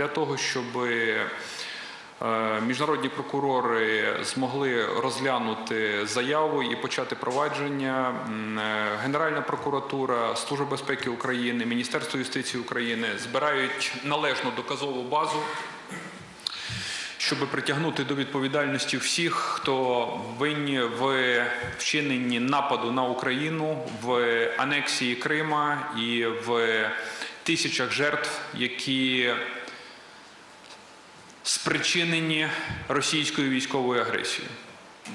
для того, щоб міжнародні прокурори змогли розглянути заяву і почати провадження. Е, Генеральна прокуратура, Служба безпеки України, Міністерство юстиції України збирають належну доказову базу щоб притягнути до відповідальності всіх, хто винні в вчиненні нападу на Україну, в анексії Крима і в тисячах жертв, які спричинені російською військовою агресією.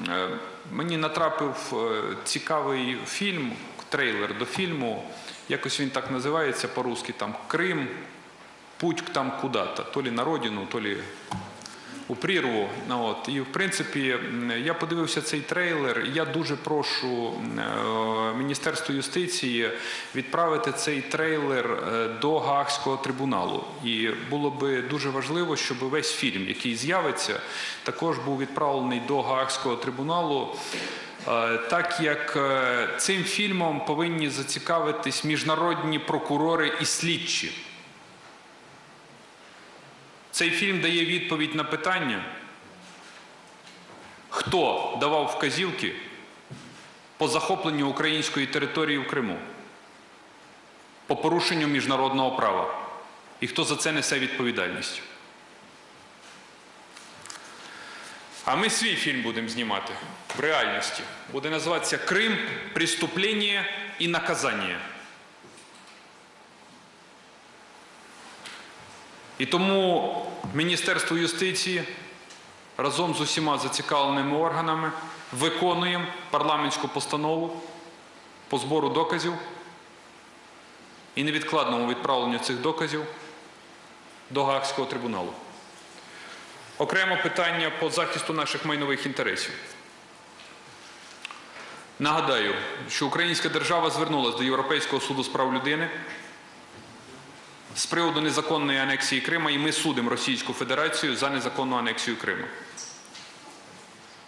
Е, Мені натрапив е, цікавий фільм, трейлер до фільму. Якось він так називається по-русски там Крим, путь там куда-то, то лі на родину, то лі у прірву. Ну, от. І в принципі, я подивився цей трейлер. Я дуже прошу е, Міністерство юстиції відправити цей трейлер е, до Гаагського трибуналу. І було би дуже важливо, щоб весь фільм, який з'явиться, також був відправлений до Гаагського трибуналу. Е, Так як цим фільмом повинні зацікавитись міжнародні прокурори і слідчі. Цей фільм дає відповідь на питання, хто давав вказівки по захопленню української території в Криму, по порушенню міжнародного права, і хто за це несе відповідальність. А ми свій фільм будемо знімати в реальності. Буде називатися Крим, преступлення і наказання. І тому Міністерство юстиції разом з усіма зацікавленими органами виконуємо парламентську постанову по збору доказів і невідкладному відправленню цих доказів до Гаагського трибуналу. Окремо питання по захисту наших майнових інтересів. Нагадаю, що українська держава звернулася до Європейського суду з прав людини з приводу незаконної анексії Крима, і ми судимо Російську Федерацію за незаконну анексію Криму.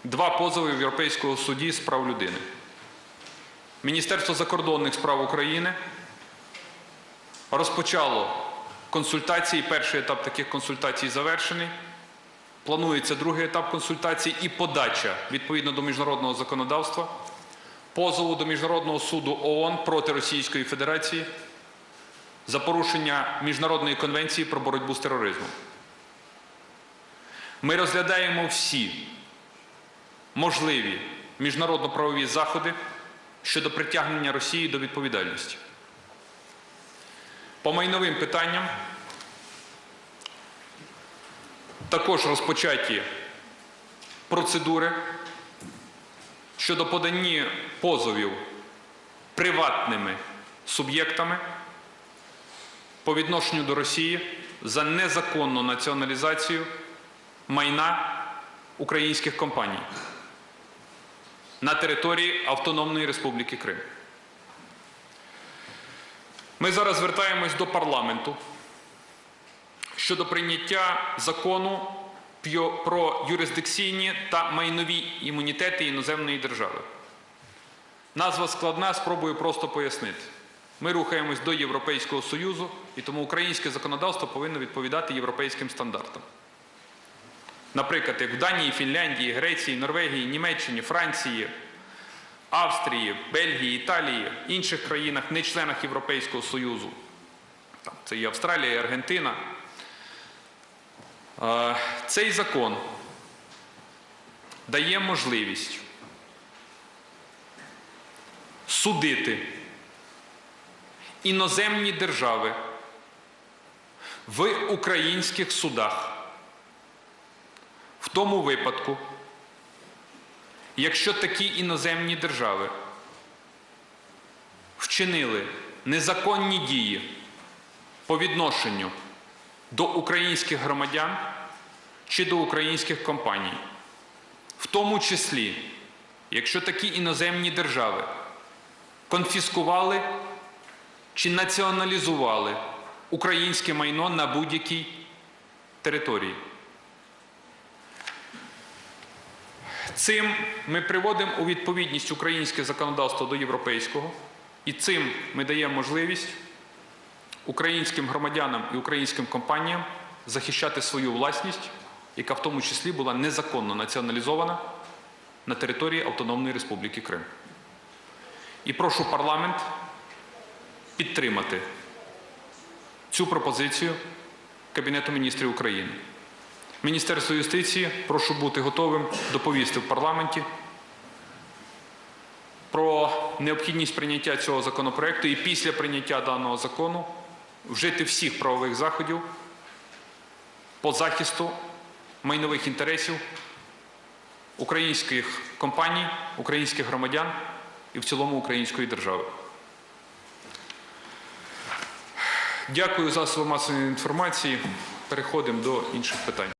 Два позови в Європейського суді з прав людини. Міністерство закордонних справ України розпочало консультації. Перший етап таких консультацій завершений. Планується другий етап консультацій і подача відповідно до міжнародного законодавства позову до Міжнародного суду ООН проти Російської Федерації за порушення Міжнародної конвенції про боротьбу з тероризмом. Ми розглядаємо всі можливі міжнародно-правові заходи щодо притягнення Росії до відповідальності. По майновим питанням також розпочаті процедури щодо подання позовів приватними суб'єктами по відношенню до Росії за незаконну націоналізацію майна українських компаній на території Автономної Республіки Крим. Ми зараз звертаємось до парламенту щодо прийняття закону про юрисдикційні та майнові імунітети іноземної держави. Назва складна, спробую просто пояснити. Ми рухаємось до Європейського Союзу, і тому українське законодавство повинно відповідати європейським стандартам. Наприклад, як в Данії, Фінляндії, Греції, Норвегії, Німеччині, Франції, Австрії, Бельгії, Італії, інших країнах, не членах Європейського Союзу. Це і Австралія, і Аргентина. Е, Цей закон дає можливість судити іноземні держави в українських судах. В тому випадку, якщо такі іноземні держави вчинили незаконні дії по відношенню до українських громадян чи до українських компаній, в тому числі, якщо такі іноземні держави конфіскували чи націоналізували українське майно на будь-якій території. Цим ми приводимо у відповідність українське законодавство до європейського, і цим ми даємо можливість українським громадянам і українським компаніям захищати свою власність, яка в тому числі була незаконно націоналізована на території Автономної Республіки Крим. І прошу парламент підтримати цю пропозицію Кабінету міністрів України. Міністерство юстиції прошу бути готовим доповісти в парламенті про необхідність прийняття цього законопроекту і після прийняття даного закону вжити всіх правових заходів по захисту майнових інтересів українських компаній, українських громадян і в цілому української держави. Дякую за засоби масової інформації. Переходимо до інших питань.